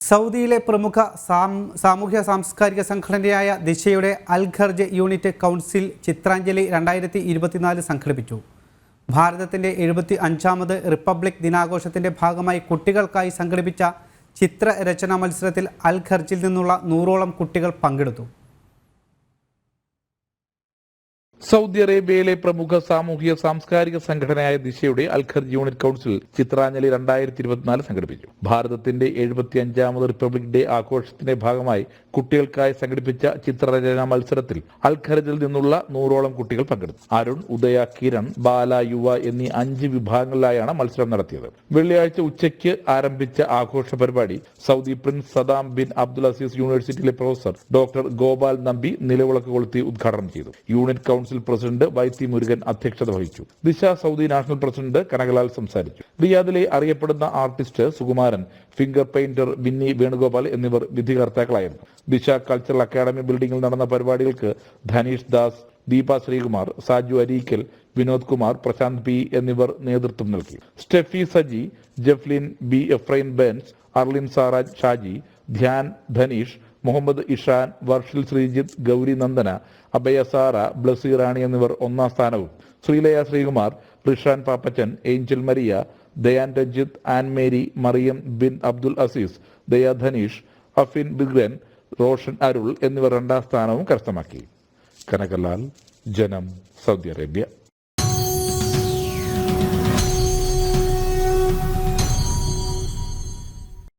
സൗദിയിലെ പ്രമുഖ സാം- സാമൂഹ്യ സാംസ്കാരിക സംഘടനയായ ദിശയുടെ Al Kharj unit council Chitranjali രണ്ടായിരത്തി ഇരുപത്തിനാല് സംഘടിപ്പിച്ചു. ഭാരതത്തിന്റെ എഴുപത്തി അഞ്ചാമത് റിപ്പബ്ലിക് ദിനാഘോഷത്തിന്റെ ഭാഗമായി കുട്ടികൾക്കായി സംഘടിപ്പിച്ച ചിത്രരചനാ മത്സരത്തിൽ അൽഖർജിൽ നിന്നുള്ള നൂറോളം കുട്ടികൾ പങ്കെടുത്തു. സൗദി അറേബ്യയിലെ പ്രമുഖ സാമൂഹിക സാംസ്കാരിക സംഘടനയായ ദിശയുടെ അൽഖർ യൂണിറ്റ് കൗൺസിൽ ചിത്രാഞ്ജലി രണ്ടായിരത്തി ഇരുപത്തിനാല് സംഘടിപ്പിച്ചു. ഭാരതത്തിന്റെ എഴുപത്തി അഞ്ചാമത് റിപ്പബ്ലിക് ഡേ ആഘോഷത്തിന്റെ ഭാഗമായി കുട്ടികൾക്കായി സംഘടിപ്പിച്ച ചിത്രരചന മത്സരത്തിൽ അൽഖർജിൽ നിന്നുള്ള നൂറോളം കുട്ടികൾ പങ്കെടുത്തു. അരുൺ ഉദയ കിരൺ ബാല യുവ എന്നീ അഞ്ച് വിഭാഗങ്ങളിലായാണ് മത്സരം നടത്തിയത്. വെള്ളിയാഴ്ച ഉച്ചയ്ക്ക് ആരംഭിച്ച ആഘോഷ പരിപാടി Saudi prince Sattam bin Abdul Aziz യൂണിവേഴ്സിറ്റിയിലെ പ്രൊഫസർ ഡോക്ടർ ഗോപാൽ നമ്പി നിലവിളക്ക് കൊളുത്തി ഉദ്ഘാടനം ചെയ്തു. യൂണിറ്റ് കൗൺസിൽ പ്രസിഡന്റ് വൈ വൈത്തി മുരുകൻ അധ്യക്ഷത വഹിച്ചു. ദിശ സൗദി നാഷണൽ പ്രസിഡന്റ് കനകലാൽ സംസാരിച്ചു. റിയാദിലെ അറിയപ്പെടുന്ന artist Sukumaran finger painter Binny Venugopal എന്നിവർ വിധികർത്താക്കളായിരുന്നു. ദിശ കൾച്ചറൽ അക്കാദമി ബിൽഡിംഗിൽ നടന്ന പരിപാടികൾക്ക് ധനീഷ് ദാസ് ദീപ ശ്രീകുമാർ സാജു അരീക്കൽ വിനോദ് കുമാർ പ്രശാന്ത് പി എന്നിവർ നേതൃത്വം നൽകി. Steffi Saji Jeflin B Ephrain Bens Arlin Saraj Shaji Dhyan Dhaneesh Muhammad Ishan Varshil Sreejith Gauri Nandana Abhaya Sara Blessy Rani എന്നിവർ ഒന്നാം സ്ഥാനവും. Sreelaya Sreekumar Rishan Pappachan Angel Maria Dayan Ranjith Ann Mary Mariam bin Abdul Aziz Daya Dhaneesh Afin ബിഗ്രൻ Roshan Arul എന്നിവർ രണ്ടാം സ്ഥാനവും കരസ്ഥമാക്കി. കനകലാൽ ജനം Saudi Arabia.